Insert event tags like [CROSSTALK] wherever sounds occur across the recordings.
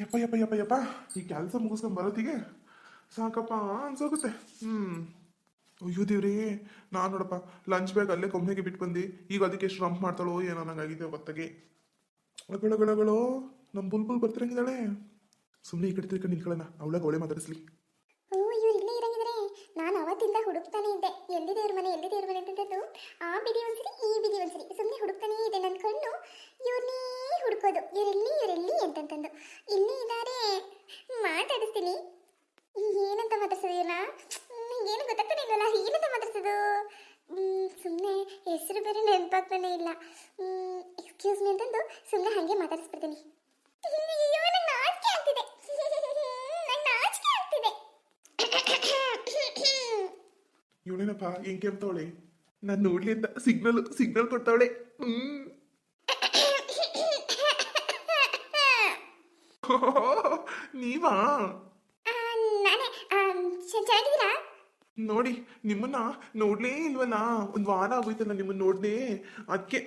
ಯಪ್ಪ ಯಪ್ಪ ಯಪ್ಪ ಯಪ್ಪ. ಈ ಕೆಲಸ ಮುಗಿಸ್ಕೊಂಡು ಬರೋತ್ತಿಗೆ ಸಾಕಪ್ಪ ಅನ್ಸೋಗುತ್ತೆ. ಹ್ಞೂ ಅಯ್ಯೋ ದೇವ್ರಿ, ನಾನು ನೋಡಪ್ಪ ಲಂಚ್ ಬ್ಯಾಗ್ ಅಲ್ಲೇ ಕೊಮ್ಮೆಗೆ ಬಿಟ್ಟು ಬಂದು, ಈಗ ಅದಕ್ಕೆ ಎಷ್ಟು ರಂಪ್ ಮಾಡ್ತಾಳೋ ಏನೋ ನಂಗಾಗಿದೆ ಗೊತ್ತಾಗಿ ಗಳಗಳಗಳು ನಮ್ಮ ಬುಲ್ಬುಲ್ ಬರ್ತಿರಂಗಿದ್ದಾಳೆ. ಸುಮ್ಮನೆ ಈ ಕಡೆ ತಿರ್ಕೊಂಡು ನಿಂತ್ಕೊಳ್ಳೋಣ ಅವಳಾಗ ಅವಳೆ ಮಾತಾಡಿಸ್ಲಿ. ಓ ಇವ್ರು ಇಲ್ಲೇ ನಾನು ಅವತ್ತಿಂದ ಹುಡುಕ್ತಾನೆ ಇದ್ದೆ. ಎಲ್ಲಿ ದೇವ್ರ ಮನೆ, ಎಲ್ಲಿ ದೇವ್ರ ಮನೆ ಅಂತಂದದ್ದು? ಆ ಬಿಡಿ ಒಂದ್ಸರಿ, ಈ ಬಿಡಿ ಒಂದ್ಸರಿ. ಸುಮ್ಮನೆ ಹುಡುಕ್ತಾನೆ ಇದೆ ನನ್ನ ಕಣ್ಣು. ಇವ್ರನ್ನೇ ಹುಡುಕೋದು ಇವರೆಲ್ಲಿ ಇವರೆಲ್ಲಿ ಅಂತಂತಂದು. ಇಲ್ಲಿ ಮಾತಾಡಿಸ್ತೀನಿ ಏನಂತ ಮಾತಾಡ್ಸೋದು ಇವ್ರನ್ನ ಏನು ಗೊತ್ತಾಗ್ತಾನೆ ಇಲ್ವಲ್ಲ? ಏನಂತ ಮಾತಾಡ್ಸೋದು ಸುಮ್ಮನೆ ಹೆಸರು ಬೇರೆ ನೆನಪಾಗ್ತಾನೆ ಇಲ್ಲ. ಎಕ್ಸ್ಕ್ಯೂಸ್ ಮೀ ಅಂತಂದು ಸುಮ್ಮನೆ ಹಾಗೆ ಮಾತಾಡಿಸ್ಬಿಡ್ತೀನಿ. ಅಯ್ಯೋ ನಂಗೆ ನಾಚಿಕೆ ಆಗ್ತಿದೆ. ನಂಗೆ ನಾಚಿಕೆ ಆಗ್ತಿದೆ. ಇವಳೇನಪ್ಪ ಹೆಂಗೆ ಕೇಳ್ತಾವಳೆ? ನಾನು ನೋಡ್ಲಿ ಅಂತ ಸಿಗ್ನಲ್ ಸಿಗ್ನಲ್ ಕೊಡ್ತಾವಳೆ. [LAUGHS] ನೀವಾ? ಚೆನ್ನಾಗಿದ್ದೀರಾ? ನೋಡಿ ನಿಮ್ಮನ್ನ ನೋಡ್ಲೇ ಇಲ್ವಲ್ಲ ಒಂದ್ ವಾರ ಆಗೋಯ್ತಲ್ಲ ನಿಮ್ಮನ್ನ ನೋಡ್ದೆ ಅದಕ್ಕೆ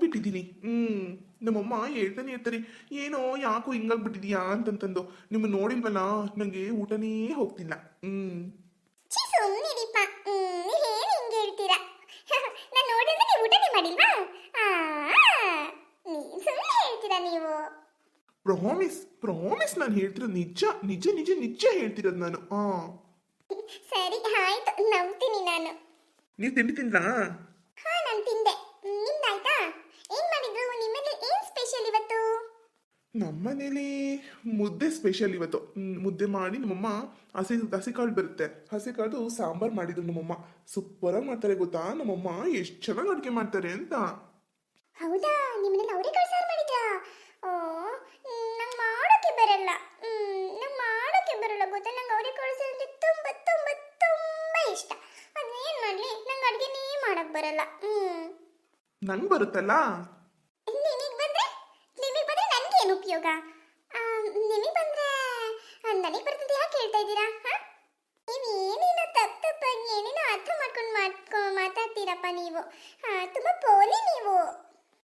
ಬಿಟ್ಟಿದ್ದೀನಿ. ಹ್ಮ್ ನಮ್ಮಮ್ಮ ಹೇಳ್ತಾನೆ ಇರ್ತಾರೆ ಏನೋ ಯಾಕೋ ಹಿಂಗಾಗ್ಬಿಟ್ಟಿದ್ಯಾ? ಅಂತಂತಂದು. ನಿಮ್ಮ ನೋಡಿಲ್ವಲ್ಲ ನಂಗೆ ಊಟನೇ ಹೋಗ್ತಿಲ್ಲ. ಹ್ಮ್ ಛೀ ಸುಮ್ಮನಿರಿಪ್ಪ ಏನು ಹಿಂಗೆ ಹೇಳ್ತೀರಾ ನಾನು ನೋಡಿದ್ರೆ ನೀವು ಊಟನೇ ಮಾಡಿಲ್ವಾ ಆ, ನೀವ್ ಸುಮ್ಮನೆ ಹೇಳ್ತೀರಾ ನೀವು ಪ್ರಾಮಿಸ್ ಪ್ರಾಮಿಸ್ ನಾನು ಹೇಳ್ತಿರೋದು ನಿಜ ನಿಜ ನಿಜ ನಿಜ ಹೇಳ್ತಿರೋದು ನಾನು. ಹಾ ಸರಿ ಆಯ್ತು. ನಂಬ್ತೀನಿ ನಾನು. ನೀವು ತಿಂಡಿ ತಿಂದಾ ಹಾ ನಾನು ತಿಂದೆ. ನಿಮ್ದಾಯ್ತಾ ಏನ್ ಮಾಡಿದ್ರು? ನಿಮ್ಮಲ್ಲಿ ಏನ್ ಸ್ಪೆಷಲ್ ಇವತ್ತು? ನಮ್ಮನೇಲಿ ಮುದ್ದೆ ಸ್ಪೆಷಲ್ ಇವತ್ತು. ಹ್ಮ್, ಮುದ್ದೆ ಮಾಡಿ ನಮ್ಮಮ್ಮ ಹಸಿ ಹಸಿಕಾಳು ಬರುತ್ತೆ. ಹಸಿಕಾಳು ಸಾಂಬಾರ್ ಮಾಡಿದ್ರು ನಮ್ಮಮ್ಮ. ಸೂಪರ್ ಆಗಿ ಮಾಡ್ತಾರೆ ಗೊತ್ತಾ? ನಮ್ಮಮ್ಮ ಎಷ್ಟು ಚೆನ್ನಾಗಿ ಅಡುಗೆ ಮಾಡ್ತಾರೆ ಅಂತ. ಹೌದಾ? ನಿಮ್ಮನೇಲಿ ಅವರೇ ಮಾಡಿದ್ರಾ ಓ ನಂಗೆ ಮಾಡೋಕೆ ಬರಲ್ಲ ನಂಗೆ ಮಾಡೋಕೆ ಬರಲ್ಲ ಗೊತ್ತಾ ನಂಗೆ ಅವರೇ ಕಳ್ಸು ಅಂದ್ರೆ ತುಂಬ ತುಂಬ ತುಂಬ ಇಷ್ಟ ಅದೇನು ಮಾಡಲಿ ನಂಗೆ ಅಡುಗೆನೇ ಮಾಡಕ್ಕೆ ಬರಲ್ಲ ಹ್ಮ್ ನಂಗೆ ಬರುತ್ತಲ್ಲ? ನಿಮಗೆ ಬಂದ್ರೆ? ನಿಮಗೆ ಬಂದ್ರೆ ನನಗೆ ಏನು ಉಪಯೋಗ ನಿಮಗೆ ಬಂದ್ರೆ ನನಗೆ ಬರ್ತದೆ ಯಾಕೆ ಹೇಳ್ತಾ ಇದ್ದೀರಾ ನೀವು ಏನೇನೋ ತಪ್ಪು ತಪ್ಪಾಗಿ ಏನೇನೋ ಅರ್ಥ ಮಾಡ್ಕೊಂಡು ಮಾತ್ಕೊ ಮಾತಾಡ್ತೀರಪ್ಪ ನೀವು. ತುಂಬಾ ಪೋಲಿ ನೀವು.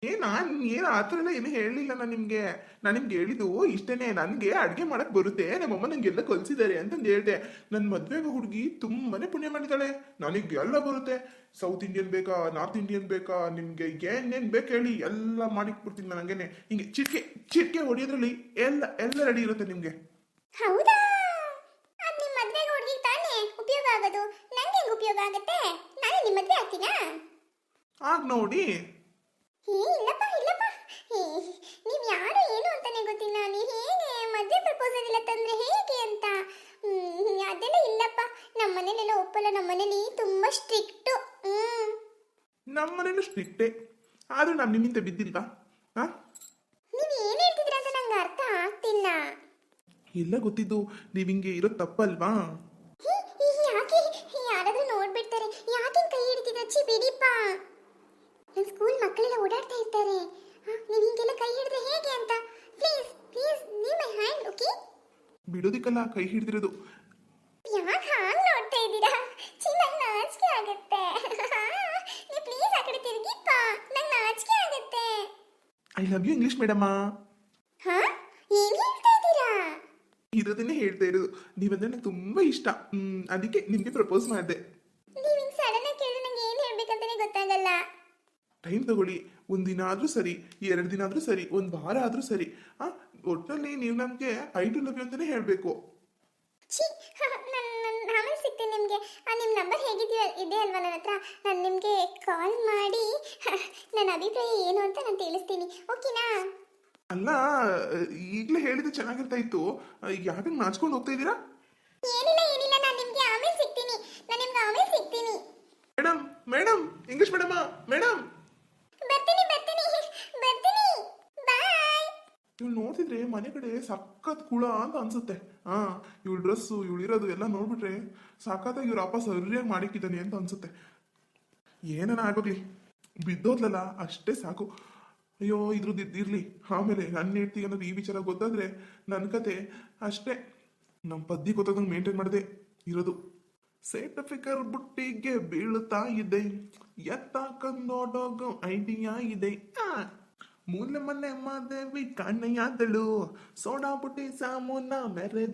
ಏ ನಾನು ಏನು ಆ ಥರ ಎಲ್ಲ ಏನು ಹೇಳಲಿಲ್ಲ ನಾನು ನಿಮಗೆ. ನಾನು ನಿಮ್ಗೆ ಹೇಳಿದ್ದು ಇಷ್ಟೇ ನನಗೆ ಅಡುಗೆ ಮಾಡಕ್ಕೆ ಬರುತ್ತೆ. ನಮ್ಮಮ್ಮ ನನಗೆಲ್ಲ ಕಲಿಸಿದ್ದಾರೆ ಅಂತಂದು ಹೇಳಿದೆ. ನನ್ನ ಮದುವೆಗೆ ಹುಡುಗಿ ತುಂಬಾನೇ ಪುಣ್ಯ ಮಾಡಿದ್ದಾಳೆ. ನನಗೆ ಎಲ್ಲ ಬರುತ್ತೆ. ಸೌತ್ ಇಂಡಿಯನ್ ಬೇಕಾ ನಾರ್ತ್ ಇಂಡಿಯನ್ ಬೇಕಾ ನಿಮಗೆ ಏನೇನು ಬೇಕು ಹೇಳಿ ಎಲ್ಲ ಮಾಡಿಕ್ಬಿಡ್ತೀನಿ ನಾನು ಹಂಗೇನೆ. ಹಿಂಗೆ ಚಿಟ್ಕೆ ಚಿಟ್ಕೆ ಹೊಡಿಯೋದ್ರಲ್ಲಿ ಎಲ್ಲ ಎಲ್ಲ ರೆಡಿ ಇರುತ್ತೆ ನಿಮಗೆ. ಹೌದಾ? ಉಪಯೋಗ ಆಗುತ್ತೆ? ನಾನು ನಿಮ್ಮ ಮದ್ವೆ ಆಗ್ತೀನಾ? ಆಗ ನೋಡಿ. ಏ ಇಲ್ಲಪ್ಪ ಇಲ್ಲಪ್ಪ. ಏ, ನೀವ್ ಯಾರು ಏನು ಅಂತಾನೆ ಗೊತ್ತಿಲ್ಲ. ನೀ ಹೇಗೆ ಮದ್ವೆ ಪ್ರಪೋಸಲ್ ಇಲ್ಲ ತಂದ್ರೆ ಹೇಗೆ ಅಂತ? ಅದೆಲ್ಲ ಇಲ್ಲಪ್ಪ. ನಮ್ಮ ಮನೇಲೆಲ್ಲ ಒಪ್ಪಲ್ಲ. ನಮ್ಮ ಮನೇಲಿ ತುಂಬಾ ಸ್ಟ್ರಿಕ್ಟು ಹ್ಮ್. ನಮ್ಮ ಮನೇಲೂ ಸ್ಟ್ರಿಕ್ಟೇ ಆದರೂ ನಾನು ನಿಮ್ಮಿಂದ ಬಿದ್ದಿಲ್ವಾ? ಹಾಂ ನೀವ್ ಏನ್ ಹೇಳ್ತಿದ್ರ ಅಂತ ನಂಗೆ ಅರ್ಥ ಆಗ್ತಿಲ್ಲ. ಎಲ್ಲ ಗೊತ್ತಿದ್ದು. ನೀವು ಹಿಂಗೆ ಇರೋದು ತಪ್ಪಲ್ವಾ ಹೇ, ಹೇ, ಯಾಕೆ ಯಾರಾದ್ರೂ ನೋಡ್ಬಿಡ್ತಾರೆ ಯಾಕೆ ಕೈ ಹಿಡಿತಿದ್ದ ಛೀ ಬಿಡಿಪ್ಪ ನಮ್ಮ ಸ್ಕೂಲ್ ಮಕ್ಕಳೆಲ್ಲ ಓಡಾಡ್ತಾ ಇರ್ತಾರೆ ಹ, ನೀವ್ ಹಿಂಗೆಲ್ಲ ಕೈ ಹಿಡಿದ್ರೆ ಹೇಗೆ ಅಂತ please please leave my hand okay ಬಿಡೋದಿಕ್ಕಲ್ಲ ಕೈ ಹಿಡಿದಿರೋದು. ಯಾಕೆ ಹಾಂಗ್ ನೋಡ್ತಾ ಇದ್ದೀರಾ? ಛೀ ನಂಗೆ ನಾಚಿಕೆ ಆಗುತ್ತೆ. [LAUGHS] ನೀವು ಪ್ಲೀಸ್ ಆ ಕಡೆ ತಿರುಗಿಪ್ಪ ನಂಗೆ ನಾಚಿಕೆ ಆಗುತ್ತೆ. ಐ ಲವ್ ಯು ಇಂಗ್ಲಿಷ್ ಮೇಡಮ್ಮ ಹಾ? ಏನ್ ಹೇಳ್ತಾ ಇದ್ದೀರಾ? ಇರೋದನ್ನೇ ಹೇಳ್ತಾ ಇರೋದು. ನೀವಂದ್ರೆ ನಂಗೆ ತುಂಬ ಇಷ್ಟ. ಹ್ಮ್, ಅದಕ್ಕೆ ನಿಮಗೆ ಪ್ರಪೋಸ್ ಮಾಡಿದೆ. ಟೈಮ್ ತಗೊಳ್ಳಿ ಒಂದು ದಿನ ಆದರೂ ಸರಿ ಎರಡು ದಿನ ಆದರೂ ಸರಿ ಒಂದು ವಾರ ಆದರೂ ಸರಿ ಆ ಒಟ್ಟಲ್ಲಿ ನೀವು ನಮಗೆ ಐ ಟು ಲವ್ ಯು ಅಂತಲೇ ಹೇಳಬೇಕು ಛೀ ನನ್ನ ಆಮೇಲೆ ಸಿಗ್ತೀನಿ ನಿಮಗೆ. ನಿಮ್ಮ ನಂಬರ್ ಹೇಗಿದೆಯೋ ಇದೆ ಅಲ್ವಾ ನನ್ನ ಹತ್ರ. ನಾನು ನಿಮಗೆ ಕಾಲ್ ಮಾಡಿ ನನ್ನ ಅಭಿಪ್ರಾಯ ಏನು ಅಂತ ನಾನು ತಿಳಿಸ್ತೀನಿ. ಓಕೆನಾ? ಅಲ್ಲ ಈಗಲೇ ಹೇಳಿದ್ರೆ ಚೆನ್ನಾಗಿರ್ತಾ ಇತ್ತು. ಯಾಕೆ ನಾಚ್ಕೊಂಡು ಹೋಗ್ತಾ ಇದ್ದೀರಾ? ಏನಿಲ್ಲ ಏನಿಲ್ಲ ನಾನು ನಿಮಗೆ ಆಮೇಲೆ ಸಿಗ್ತೀನಿ. ನಾನು ನಿಮ್ಗೆ ಆಮೇಲೆ ಸಿಗ್ತೀನಿ. ಮೇಡಮ್ ಮೇಡಮ್ ಇಂಗ್ಲಿಷ್ ಮೇಡಮ್ಮ ಮೇಡಮ್ ಇವ್ಳು ನೋಡ್ತಿದ್ರೆ ಮನೆ ಕಡೆ ಸಖತ್ ಕುಳ ಅಂತ ಅನ್ಸುತ್ತೆ. ಹಾ ಇವಳು ಡ್ರೆಸ್ಸು ಇವಳು ಇರೋದು ಎಲ್ಲ ನೋಡ್ಬಿಟ್ರೆ ಸಖತ್ತಾಗಿ ಇವ್ರ ಅಪ್ಪ ಸರಿಯಾಗಿ ಮಾಡಿಕ್ಕಿದ್ದಾನೆ ಅಂತ ಅನ್ಸುತ್ತೆ. ಏನನ ಆಗೋಗ್ಲಿ. ಬಿದ್ದೋದ್ಲಲ್ಲ ಅಷ್ಟೇ ಸಾಕು. ಅಯ್ಯೋ ಇದ್ರದ್ದು ಇದ್ದಿರ್ಲಿ ಆಮೇಲೆ ನನ್ನ ಹೆಂಡ್ತಿ ಅನ್ನೋದು ಈ ವಿಚಾರ ಗೊತ್ತಾದ್ರೆ ನನ್ನ ಕತೆ ಅಷ್ಟೇ. ನಮ್ಮ ಪದ್ದಿ ಗೊತ್ತಾದಂಗೆ ಮೇಂಟೈನ್ ಮಾಡಿದೆ ಇರೋದು. ಸೇಟ ಫಿಕರ್ ಬುಟ್ಟಿಗೆ ಬೀಳ್ತಾ ಇದೆ. ಎತ್ತ ಕಂದೋಡೋಗ ಐಡಿಯಾ ಇದೆ. ಮೂಲೆ ಮನೆ ಮಾದೇವಿ ಕಣ್ಣೆಯಾದಳು ಸೋಡಾ ಬುಟ್ಟಿ ಸಾಮೂನ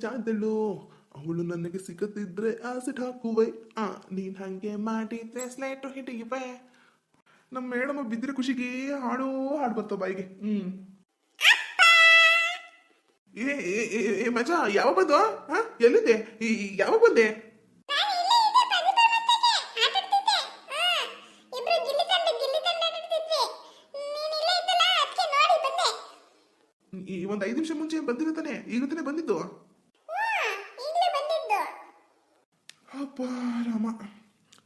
ಆದಳು ಅವಳು ನನಗೆ ಸಿಗದಿದ್ರೆ ಆಸಿಡ್ ಹಾಕುವೆ. ಆ, ನೀನ್ ಹಂಗೆ ಮಾಡಿದ್ರೆ ಸ್ಲೇಟು ಹಿಡಿಯುವೆ. ನಮ್ಮ ಮೇಡಮ್ ಬಿದ್ದರೆ ಖುಷಿಗೆ ಹಾಡು ಹಾಡು ಬರ್ತಾವ ಬಾಯಿಗೆ. ಹ್ಮ್. ಏ ಮಜಾ, ಯಾವಾಗ ಬಂದು ಹಾ? ಎಲ್ಲಿದೆ ಯಾವಾಗ ಬಂದೆ ನಾನು ಇಲ್ಲೇ ಇದ್ದೆ ಪ್ರದೀಪ ಮತ್ತೆ ಆಟ ಆಡ್ತಿದ್ದೆ ಹಾ ಇಬ್ರು ಗಿಲ್ಲಿ ತಂಡ ಗಿಲ್ಲಿ ತಂಡ ಆಡ್ತಿದ್ವಿ ನೀನ್ ಇಲ್ಲೇ ಇದ್ದಲ್ಲ ಅದಕ್ಕೆ ನೋಡಿ ಬಂದೆ ಈ ಒಂದು ಐದು ನಿಮಿಷ ಮುಂಚೆ ಬಂದಿರತಾನೆ ಈಗ ತಾನೇ? ಬಂದಿದ್ದು? ಅಪ್ಪ ರಾಮ.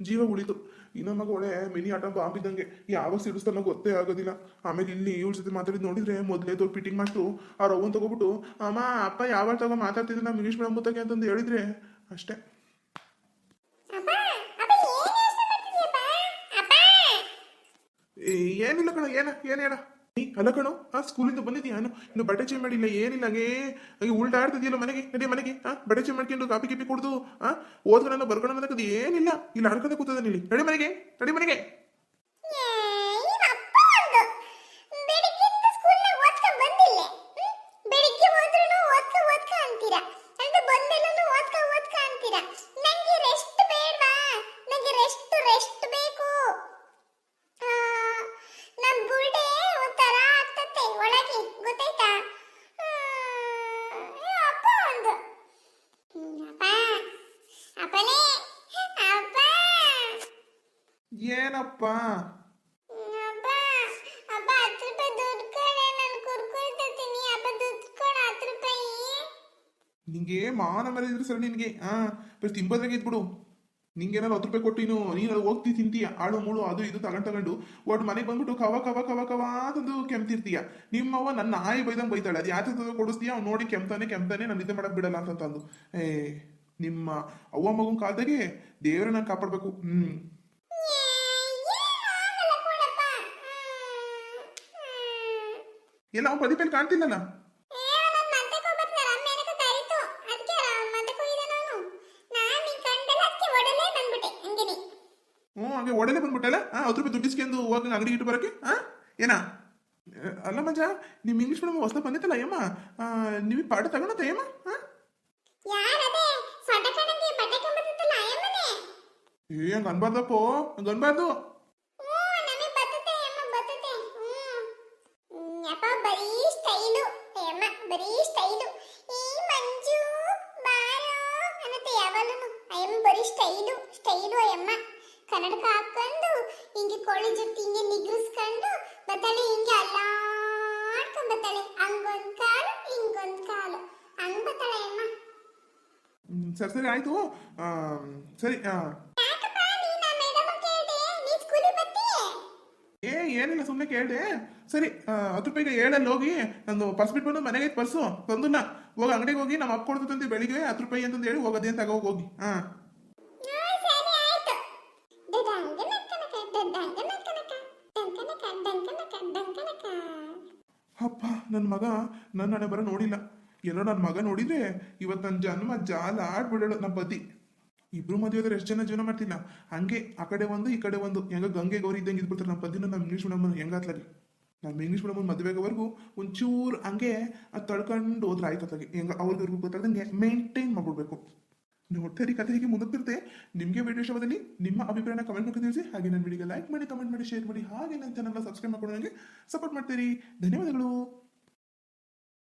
ಜೀವ ಉಳಿತು. ಇನ್ನೊಂದು ಮಗ ಒಳ್ಳೆ ಮಿನಿ ಆಟ ಬಾಂಬ್ ಇದ್ದಂಗೆ. ಯಾವಾಗ ಸಿಡಿಸ್ತಾನೋ ಗೊತ್ತೇ ಆಗೋದಿಲ್ಲ. ಆಮೇಲೆ ಇಲ್ಲಿ ಇವಳ ಜೊತೆ ಮಾತಾಡಿದ್ ನೋಡಿದ್ರೆ ಮೊದಲೇ ದೊಡ್ಡ ಪಿಟಿಂಗ್ ಮಾಡ್ತು. ಆ ರವ್ವನ್ ತಗೋಬಿಟ್ಟು ಅಮ್ಮ ಅಪ್ಪ ಯಾವಾಗ ತಗೋ ಮಾತಾಡ್ತಿದ್ರೆ ನಮ್ಮ ಇಂಗ್ಲೀಷ್ ಮೇಡಮ್ ಮುತ್ತಗೆ ಅಂತಂದು ಹೇಳಿದ್ರೆ ಅಷ್ಟೇ. ಏನಿಲ್ಲ ಕಣ ಏನ ಏನ್ ಹೇಳ? ಅಲ್ಲ ಕಣೋ, ಆ ಸ್ಕೂಲಿಂದ ಬಂದಿದ್ಯಾನು ನಾನು ಇನ್ನು ಬಟ್ಟೆ ಚೇಂಜ್ ಮಾಡಿಲ್ಲ, ಏನಿಲ್ಲ, ಹಂಗೆ ಹಂಗೆ ಉಲ್ಟಾ ಆಡ್ತಿದ್ಯಲ್ಲ ಮನೆಗೆ, ನಡಿ ಮನೆಗೆ, ಆ, ಬಟ್ಟೆ ಚೇಂಜ್ ಮಾಡ್ಕೊಂಡು ಕಾಪಿ ಕಿಪಿ ಕುಡ್ದು, ಆ ಓದ್ಕೊಳ್ಳೋ ಬರ್ಕೊಳ್ಳೋ ಅನ್ನೋದು ಏನಿಲ್ಲ. ಇಲ್ಲಿ ಆಡ್ಕೊಂಡೆ ಕೂತದ ನೀಲಿ ನಡಿ ಮನೆಗೆ ನಡಿ ಮನೆಗೆ. ಒಳಗೆ ಗೊತ್ತಾಯ್ತಾ? ಅಪ್ಪ ಒಂದು. ಅಪ್ಪ. ಅಪ್ಪನೇ ಅಪ್ಪ. ಏನಪ್ಪ? ನಿಂಗೆ ಮಾನ ಮರೆದ್ರು ಸರ್ ನಿನ್ಗೆ. ಆ ಬರೀ ತಿಂಬದ್ರಾಗೆ ಇದ್ಬಿಡು ನಿಂಗೆ ಏನಾದ್ರು ಹತ್ತು ರೂಪಾಯಿ ಕೊಟ್ಟು ನೀನು ನೀನು ಅದು ಹೋಗ್ತಿ ತಿಂತೀಯ? ಆಳು ಮೂಳು ಅದು ಇದು ತಗೊಂಡ್ ತಗೊಂಡು. ಒಟ್ ಮನೆಗೆ ಬಂದ್ಬಿಟ್ಟು ಕವ ಕವ ಕವ ಕವ ಅಂತಂದು ಕೆಮ್ತಿರ್ತೀಯ. ನಿಮ್ಮವ್ವ ನನ್ನ ನಾಯಿ ಬೈದಂಗೆ ಬೈತಾಳೆ. ಅದು ಯಾತ ಕೊಡಿಸ್ತೀಯ? ಅವ್ನು ನೋಡಿ ಕೆಮ್ತಾನೆ ಕೆಮ್ತಾನೆ ನಾನು ನಿದ್ದೆ ಮಾಡಕ್ ಬಿಡಲ್ಲ ಅಂತಂದು ಏ ನಿಮ್ಮ ಅವ್ವ ಮಗುನ್ ಕಾಲ್ದಾಗೆ ದೇವರ ನಾನು ಕಾಪಾಡ್ಬೇಕು. ಹ್ಮ್. ಎಲ್ಲ ಕಾಣ್ತಿಲ್ಲ ಹ್ಮ್. ಅವ್ನು ಪ್ರದೀಪಲ್ಲಿ ಕಾಣ್ತಿಲ್ಲಲ್ಲ ಹಂಗೆ ಒಡನೆ ಬಂದ್ಬಿಟ್ಟಲ್ಲ? ಆ ಹತ್ತು ರೂಪಾಯಿ ದುಡ್ಡಿಸ್ಕೊಂಡು ಹೋಗಿ ಅಂಗಡಿ ಇಟ್ಟು ಬರೋಕೆ? ಆ ಏನಾ? ಅಲ್ಲ ಮಜ ನಿಮ್ಮ ಇಂಗ್ಲೀಷ್ ಮೇಡಮ್ ಹೊಸ ಬಂದಿತ್ತಲ್ಲ ಅಯ್ಯಮ್ಮ? ನೀವು ಪಾಠ ತಗೊಳತ್ತ ಅಯ್ಯಮ್ಮ. ಏ ಹಂಗೆ ಅನ್ಬಾರ್ದಪ್ಪೋ ಹಂಗೆ ಅನ್ಬಾರ್ದು ಹ್ಞೂ, ನಮಿಗ್ ಬರ್ತತೆ, ಅಯ್ಯಮ್ಮ ಬರ್ತತೆ. ಹ್ಮ್. ಹ್ಮ್, ಯಪ್ಪ, ಬರೀ ಸ್ಟೈಲು ಅಯ್ಯಮ್ಮ ಬರೀ ಸ್ಟೈಲು ಈ ಮಂಜು ಬಾರೋ ಅನ್ನತ್ತೆ ಯಾವಾಗಲೂ ಅಯ್ಯಮ್ಮ ಬರೀ ಸ್ಟೈಲು ಸ್ಟೈಲು ಅಯ್ಯಮ್ಮ ಕನ್ನಡಕ ಹಾಕೊಂಡು ಹಿಂಗೆ ಕೋಳಿ ಜುಟ್ಟು ಹಿಂಗೆ ನಿಗ್ರಿಸ್ಕೊಂಡು ಬತ್ತಾಳೆ ಹಿಂಗೆ ಅಲ್ಲಾಡ್ಕೊಂಡ್ ಬತ್ತಾಳೆ. ಹಂಗೊಂದ್ ಕಾಲು ಹಿಂಗೊಂದ್ ಕಾಲು. ಹಂಗ್ ಬತ್ತಾಳೆ ಅಮ್ಮ. ಸರಿ ಸರಿ ಆಯ್ತು. ಸರಿ ಏ ಏನಿಲ್ಲ ಸುಮ್ಮನೆ ಕೇಳಿದೆ. ಸರಿ ಹತ್ತು ರೂಪಾಯಿಗೆ ಏಳಲ್ಲಿ ಹೋಗಿ ನಂದು ಪರ್ಸ್ ಬಿಟ್ಕೊಂಡು ಮನೆಗೆ ಪರ್ಸು ತಂದು ಹೋಗಿ ಅಂಗಡಿಗೆ ಹೋಗಿ ನಮ್ಮ ಅಪ್ಪ ಕೊಡ್ತಂತೆ ಬೆಳಿಗ್ಗೆ ಹತ್ತು ರೂಪಾಯಿ ಅಂತಂದು ಹೇಳಿ ಹೋಗೋದೇ ಅಂತ ತಗೋ ಹೋಗಿ. ಹಾ, ಸರಿ ಆಯ್ತು ಡಡಂಗನಕನಕ, ಡಡಂಗನಕನಕ, ಡಂಕನಕ, ಅಪ್ಪ ನನ್ನ ಮಗ ನನ್ನ ಹಣೆ ಬರ ನೋಡಿಲ್ಲ. ಎಲ್ಲೋ ನನ್ನ ಮಗ ನೋಡಿದ್ರೆ ಇವತ್ತು ನನ್ನ ಜನ್ಮ ಜಾಲ ಆಡ್ಬಿಡೋಳು ನಮ್ಮ ಪತಿ. ಇಬ್ರು ಮದುವೆ ಎಷ್ಟು ಜನ ಜೀವನ ಮಾಡ್ತಿಲ್ಲ. ಹಂಗೆ ಆ ಕಡೆ ಒಂದು, ಈ ಕಡೆ ಒಂದು. ಹೆಂಗ ಗಂಗೆ ಗೌರಿ ಇದ್ದಂಗೆ ಇದ್ಬಿಡ್ತಾರೆ ನಮ್ಮ ಪತಿನ ನಮ್ಮ ಇಂಗ್ಲೀಷ್ ಮೇಡಮ್ ಹೆಂಗಾತ್ಲಾಗಿ ನಮ್ಮ ಇಂಗ್ಲೀಷ್ ಮೇಡಮ್ ಮದುವೆಗೋವರೆಗೂ ಒಂಚೂರು ಹಂಗೆ ಅದು ತಡ್ಕೊಂಡು ಹೋದ್ರೆ ಆಯ್ತು ಹೆಂಗ ಅವ್ರಿಗೂ ಗೊತ್ತಾಗ್ದಂಗೆ ಮೇಂಟೈನ್ ಮಾಡ್ಬಿಡ್ಬೇಕು. ನೋಡ್ತಾ ಕಥೆ ಹೇಗೆ ಮುಂದಕ್ತಿರುತ್ತೆ ನಿಮಗೆ ವಿಡಿಯೋ ಇಷ್ಟವಾದಲ್ಲಿ ನಿಮ್ಮ ಅಭಿಪ್ರಾಯನ ಕಮೆಂಟ್ ಮಾಡಿ ತಿಳಿಸಿ. ಹಾಗೆ ನನ್ನ ವಿಡಿಯೋಗೆ ಲೈಕ್ ಮಾಡಿ ಕಮೆಂಟ್ ಮಾಡಿ ಶೇರ್ ಮಾಡಿ. ಹಾಗೆ ನನ್ನ ಚಾನಲ್ನ ಸಬ್ಸ್ಕ್ರೈಬ್ ಮಾಡ್ಕೊಂಡು ಸಪೋರ್ಟ್ ಮಾಡ್ತೀರಿ. ಧನ್ಯವಾದಗಳು.